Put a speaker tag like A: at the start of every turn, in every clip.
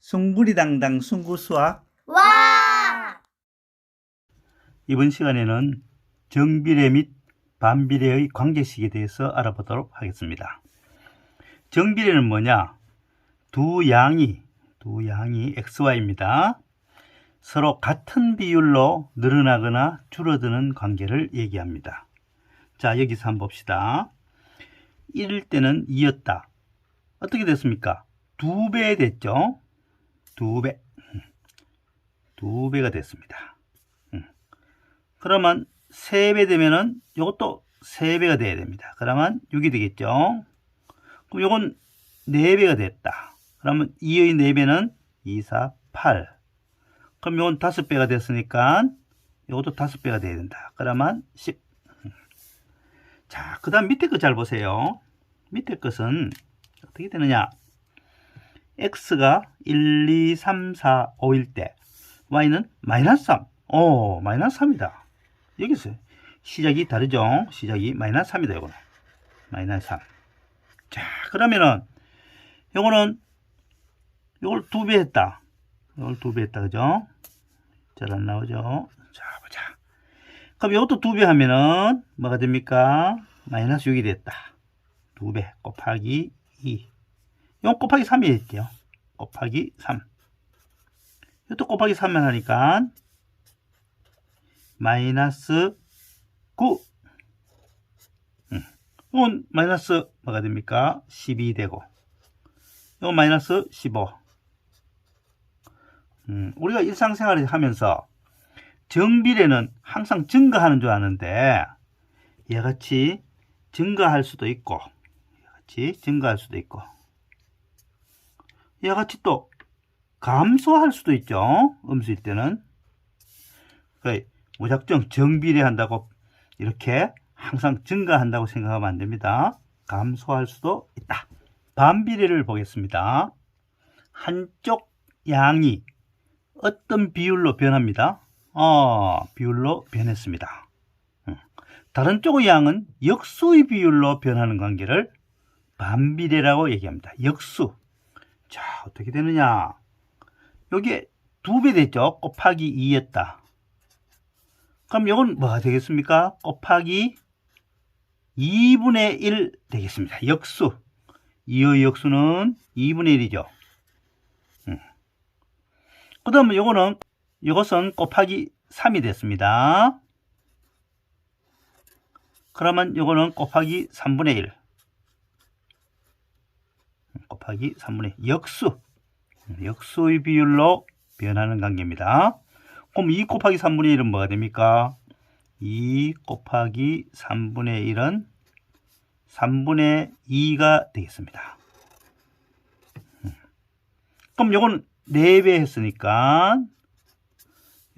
A: 숭구리당당 숭구수학
B: 와!
A: 이번 시간에는 정비례 및 반비례의 관계식에 대해서 알아보도록 하겠습니다. 정비례는 뭐냐? 두 양이 두 양이 xy입니다. 서로 같은 비율로 늘어나거나 줄어드는 관계를 얘기합니다. 자, 여기서 한번 봅시다. 1일 때는 2였다. 어떻게 됐습니까? 두배 됐죠? 두 배. 두 배가 됐습니다. 음. 그러면 3배 되면은 이것도 3배가 돼야 됩니다. 그러면 6이 되겠죠? 그럼 이건 4배가 됐다. 그러면 2의 4배는 2, 4, 8. 그럼 이건 5배가 됐으니까 이것도 5배가 돼야 된다. 그러면 10. 자, 그 다음 밑에 거 잘 보세요. 밑에 것은 어떻게 되느냐? X가 1, 2, 3, 4, 5일 때 y는 마이너스 3. 오, 마이너스 3이다. 여기서 시작이 다르죠? 시작이 마이너스 3이다, 이거는. 마이너스 3. 자, 그러면은, 요거는, 요걸 두 배 했다. 요걸 두 배 했다, 그죠? 잘 안 나오죠? 자, 보자. 그럼 요것도 두 배 하면은, 뭐가 됩니까? 마이너스 6이 됐다. 두 배 곱하기 2. 이건 곱하기 3이 했죠. 곱하기 3. 이것도 곱하기 3만 하니까, 마이너스 9. 음. 이건 마이너스 뭐가 됩니까? 12 되고. 이건 마이너스 15. 음, 우리가 일상생활을 하면서 정비례는 항상 증가하는 줄 아는데 얘같이 증가할 수도 있고 얘같이 증가할 수도 있고 얘같이 또 감소할 수도 있죠. 음수일 때는. 무작정 정비례 한다고 이렇게 항상 증가한다고 생각하면 안 됩니다. 감소할 수도 있다. 반비례를 보겠습니다. 한쪽 양이 어떤 비율로 변합니다. 어, 비율로 변했습니다. 음. 다른 쪽의 양은 역수의 비율로 변하는 관계를 반비례라고 얘기합니다. 역수. 자, 어떻게 되느냐. 여기에 두배 됐죠? 곱하기 2였다. 그럼 이건 뭐가 되겠습니까? 곱하기 2분의 1 되겠습니다. 역수. 2의 역수는 2분의 1이죠. 그 다음에 요거는, 이것은 곱하기 3이 됐습니다. 그러면 요거는 곱하기 3분의 1. 곱하기 3분의 1. 역수. 역수의 비율로 변하는 관계입니다. 그럼 2 곱하기 3분의 1은 뭐가 됩니까? 2 곱하기 3분의 1은 3분의 2가 되겠습니다. 음. 그럼 요거는 4배 했으니까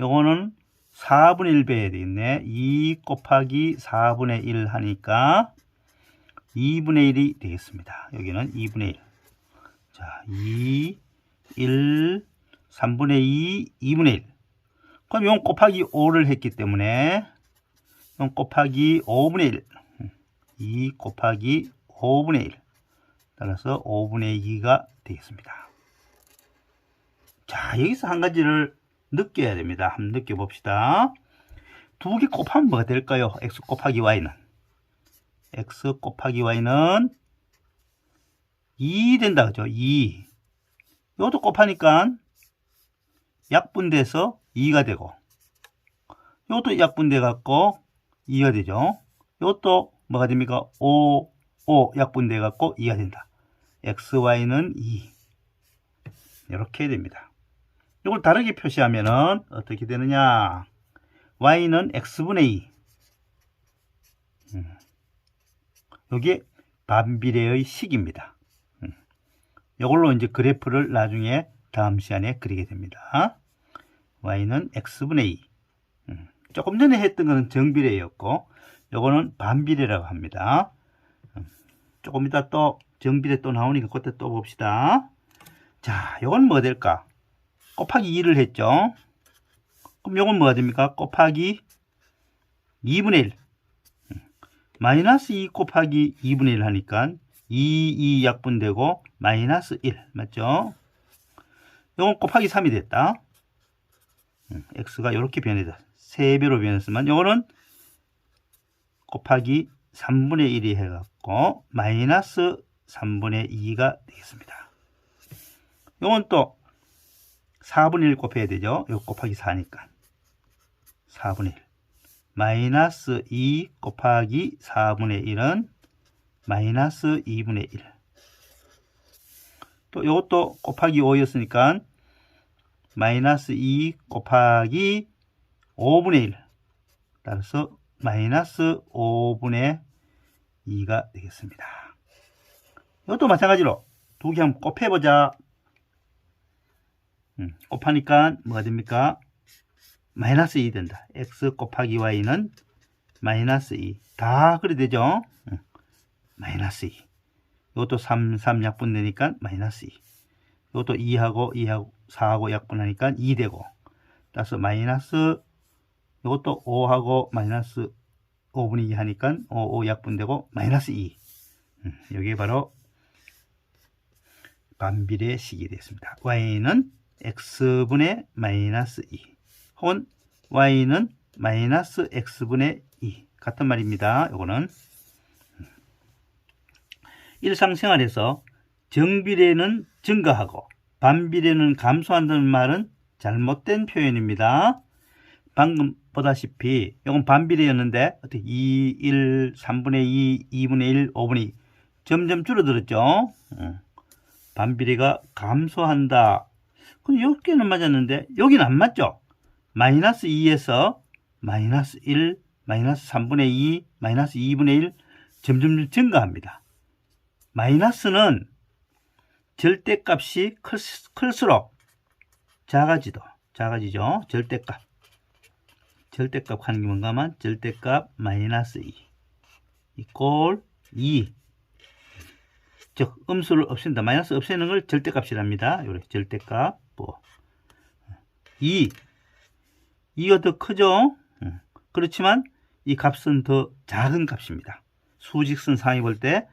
A: 요거는 4분의 1배 해야 되겠네. 2 곱하기 4분의 1 하니까 2분의 1이 되겠습니다. 여기는 2분의 1. 자, 2, 1, 3분의 2, 2분의 1. 그럼 이건 곱하기 5를 했기 때문에 이건 곱하기 5분의 1. 2 곱하기 5분의 1. 따라서 5분의 2가 되겠습니다. 자, 여기서 한 가지를 느껴야 됩니다. 한번 느껴봅시다. 두 개 곱하면 뭐가 될까요? x 곱하기 y는. x 곱하기 y는 2 된다, 그죠? 2. 이것도 곱하니까 약분돼서 2가 되고, 이것도 약분돼 갖고 2가 되죠. 이것도 뭐가 됩니까? 5, 5 약분돼 갖고 2가 된다. x, y는 2. 이렇게 됩니다. 이걸 다르게 표시하면은 어떻게 되느냐? y는 x분의 2. 음. 이게 반비례의 식입니다. 음. 이걸로 이제 그래프를 나중에 다음 시간에 그리게 됩니다. y는 x분의 2. 음. 조금 전에 했던 것은 정비례였고, 요거는 반비례라고 합니다. 음. 조금 이따 또 정비례 또 나오니까 그때 또 봅시다. 자, 요건 뭐가 될까? 곱하기 2를 했죠. 그럼 요건 뭐가 됩니까? 곱하기 2분의 1. 마이너스 2 곱하기 2분의 1 하니까 2, 2 약분되고 마이너스 1. 맞죠? 요건 곱하기 3이 됐다. 음, x가 이렇게 변해다. 3배로 변했으면 요거는 곱하기 3분의 1이 해갖고 마이너스 3분의 2가 되겠습니다. 요건 또 4분의 1 곱해야 되죠. 요 곱하기 4니까 4분의 1 마이너스 2 곱하기 4분의 1은 마이너스 2분의 1. 또 이것도 곱하기 5였으니까 마이너스 2 곱하기 5분의 1. 따라서 마이너스 5분의 2가 되겠습니다. 이것도 마찬가지로 두 개 한번 곱해보자. 음, 곱하니까 뭐가 됩니까? 마이너스 2 된다. x 곱하기 y는 마이너스 2. 다 그래 되죠? 음, 마이너스 2. 이것도 3, 3 약분되니까 마이너스 2. 이것도 2하고 2하고 4하고 약분하니까 2 되고. 따라서 마이너스 이것도 5하고 마이너스 5분의 2 하니까 5, 5 약분되고 마이너스 2. 음, 이게 바로 반비례 식이 됐습니다. y는 x분의 마이너스 2 혹은 y는 마이너스 x분의 2 같은 말입니다. 요거는 일상생활에서 정비례는 증가하고 반비례는 감소한다는 말은 잘못된 표현입니다. 방금 보다시피 이건 반비례였는데 어떻게 2, 1, 3분의 2, 2분의 1, 5분의 2 점점 줄어들었죠. 어. 반비례가 감소한다. 근데 여기는 맞았는데 여기는 안 맞죠. 마이너스 2에서 마이너스 1, 마이너스 3분의 2, 마이너스 2분의 1 점점 증가합니다. 마이너스는 절대값이 클, 클수록 작아지도 작아지죠. 절대값. 절대값 하는 게 뭔가 하면 절대값 마이너스 2 이꼴 2 즉 음수를 없앤다. 마이너스 없애는 걸 절대값이랍니다. 요래 절대값 뭐 2. 2가 더 크죠? 음. 그렇지만 이 값은 더 작은 값입니다. 수직선 상위 볼 때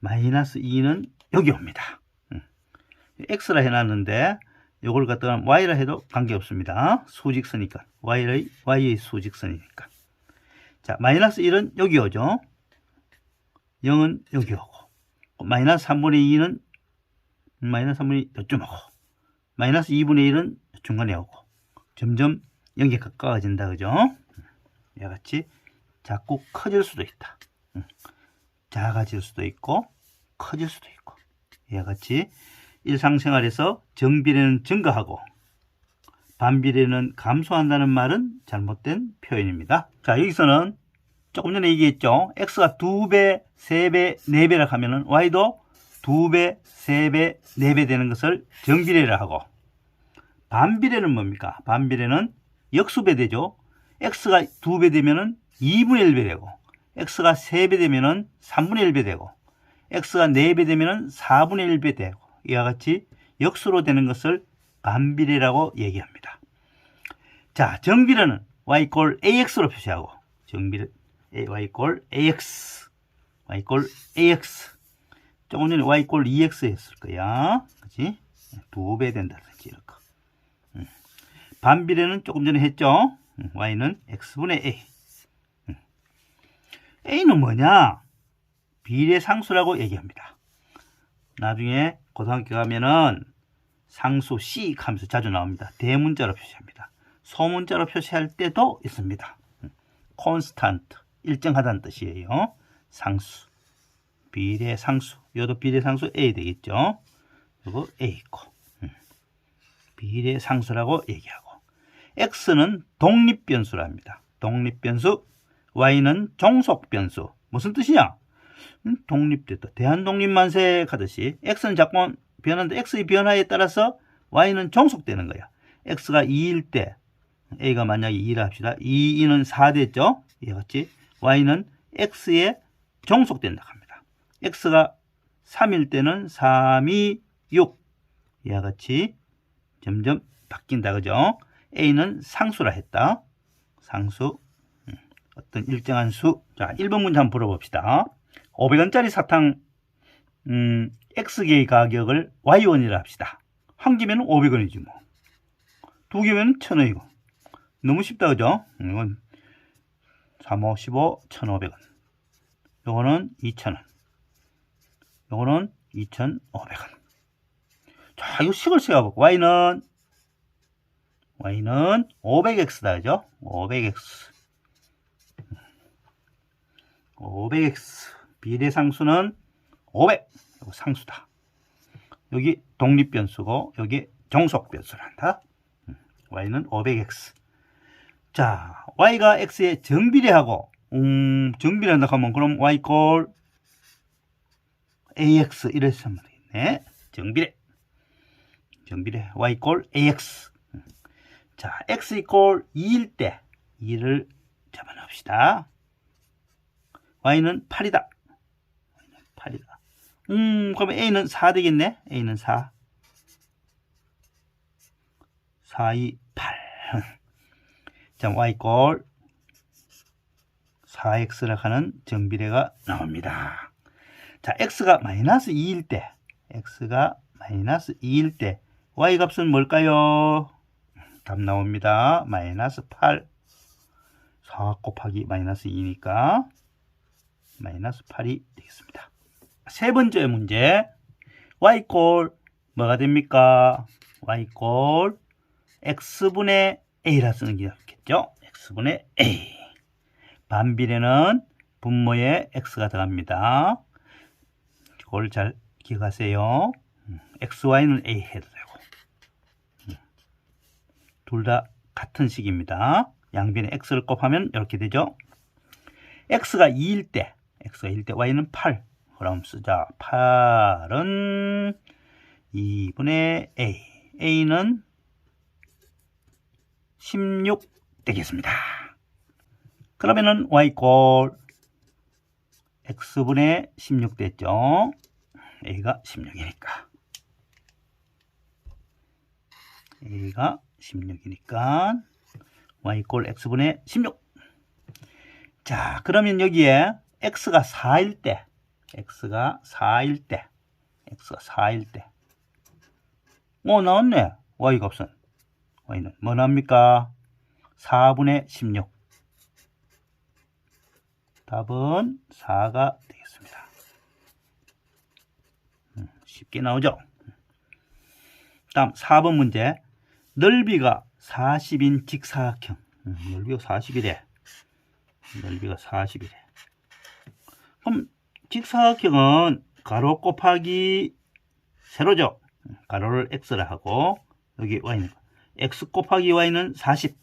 A: 마이너스 2는 여기 옵니다. 음. x라 해놨는데 요걸 갖다가 y라 해도 관계없습니다. 수직선이니까 y의, y의 수직선이니까 자 마이너스 1은 여기 오죠. 0은 여기 오고 마이너스 3분의 2는 마이너스 3분의 2 요쯤 오고 마이너스 2분의 1은 중간에 오고 점점 0에 가까워진다 그죠 이와 같이 자꾸 커질 수도 있다 작아질 수도 있고 커질 수도 있고 이와 같이 일상생활에서 정비례는 증가하고 반비례는 감소한다는 말은 잘못된 표현입니다 자 여기서는 조금 전에 얘기했죠. x가 2배, 3배, 4배라 하면 은 y도 2배, 3배, 4배 되는 것을 정비례를 하고 반비례는 뭡니까? 반비례는 역수배 되죠. x가 2배 되면 은 2분의 1배 되고 x가 3배 되면은 3분의 1배 되고 x가 4배 되면은 4분의 1배 되고 이와 같이 역수로 되는 것을 반비례라고 얘기합니다. 자, 정비례는 y 꼴 ax로 표시하고 정비례 y 꼴 ax y 꼴 ax 조금 전에 y 꼴 2x 했을 거야 그치 두배 된다든지 이렇게 음. 반비례는 조금 전에 했죠 음, y는 x분의 a 음. A는 뭐냐 비례 상수라고 얘기합니다 나중에 고등학교 가면은 상수 C 하면서 자주 나옵니다 대문자로 표시합니다 소문자로 표시할 때도 있습니다 콘스탄트 일정하다는 뜻이에요. 상수. 비례 상수. 이것도 비례 상수 A 되겠죠. 이거 A 있고. 음. 비례 상수라고 얘기하고. X는 독립변수랍니다. 독립변수. Y는 종속 변수. 무슨 뜻이냐? 음, 독립됐다. 대한독립만세 하듯이 X는 자꾸 변하는데 X의 변화에 따라서 Y는 종속되는 거야. X가 2일 때 A가 만약에 2라 합시다. 2, 2는 4 됐죠? 이해 같이 y는 x에 종속된다 합니다. x가 3일 때는 3이 6 이와 같이 점점 바뀐다 그죠? a는 상수라 했다. 상수 음, 어떤 일정한 수. 자, 1번 문제 한번 풀어봅시다. 500원짜리 사탕 음, X개의 가격을 Y1이라 합시다. 한 개면 500원이지 뭐. 두 개면 1000원이고. 너무 쉽다 그죠? 이건 3, 5, 15, 1500원. 요거는 2000원. 요거는 2500원. 자, 이거 식을 세워보고 Y는 Y는 500X다 그죠? 500X. 500X. 비례상수는 500. 이거 상수다. 여기 독립변수고 여기 정속변수란다. 음, Y는 500X. 자, Y가 X에 정비례하고 음, 정비례한다 하면 그럼 Y 꼴 AX 이래서 하면 되겠네. 정비례. 정비례 Y 꼴 AX. 음. 자, X 이꼴 2일 때 2를 잡아놓읍시다. Y는 8이다. 8이다. 음, 그러면 A는 4 되겠네? A는 4. 4, 2, 8. 자, Y꼴 4X라 하는 정비례가 나옵니다. 자, X가 마이너스 2일 때, X가 마이너스 2일 때, Y 값은 뭘까요? 답 나옵니다. 마이너스 8. 4 곱하기 마이너스 2니까 마이너스 8이 되겠습니다. 세 번째 문제. Y꼴 뭐가 됩니까? Y꼴 X분의 A라 쓰는 게 좋겠죠? X분의 A. 반비례는 분모에 X가 들어갑니다. 이걸 잘 기억하세요. 음, XY는 A 해도 되고. 둘 다 같은 식입니다. 양변에 X를 곱하면 이렇게 되죠. X가 2일 때, X가 2일 때, Y는 8. 그럼 쓰자. 8은 2분의 A. A는 16 되겠습니다. 그러면은 Y꼴 X분의 16 됐죠. A가 16이니까. A가 16이니까 Y꼴 X분의 16. 자, 그러면 여기에 X가 4일 때, X가 4일 때, X가 4일 때. 어, 나왔네. Y 값은. Y는 뭐 나옵니까? 4분의 16. 답은 4가 되겠습니다. 음, 쉽게 나오죠? 다음 4번 문제. 넓이가 40인 직사각형. 음, 넓이가 40이래. 넓이가 40이래. 그럼 직사각형은 가로 곱하기 세로죠. 음, 가로를 x라 하고 여기 y는 x 곱하기 y는 40.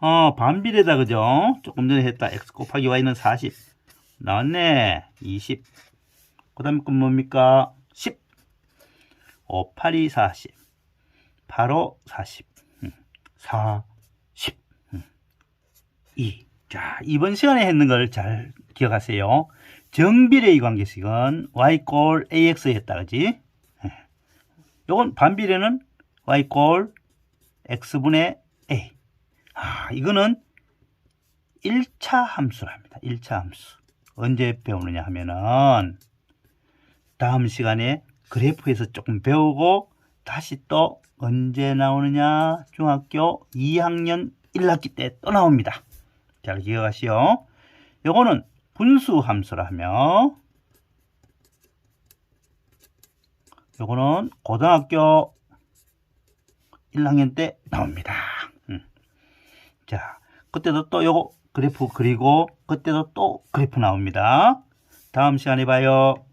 A: 어, 반비례다, 그죠? 조금 전에 했다. x 곱하기 y는 40. 나왔네. 20. 그 다음에 건 뭡니까? 10. 5, 8이 40. 바로 40. 40. 2. 자, 이번 시간에 했는 걸 잘 기억하세요. 정비례의 관계식은 y꼴 ax였다, 그지? 요건 반비례는 y꼴 x분의 a. 아, 이거는 1차 함수랍니다. 1차 함수. 언제 배우느냐 하면은 다음 시간에 그래프에서 조금 배우고 다시 또 언제 나오느냐 중학교 2학년 1학기 때 또 나옵니다. 잘 기억하시오. 요거는 분수 함수라며 요거는 고등학교 1학년 때 나옵니다. 음. 자, 그때도 또 요거 그래프 그리고 그때도 또 그래프 나옵니다. 다음 시간에 봐요.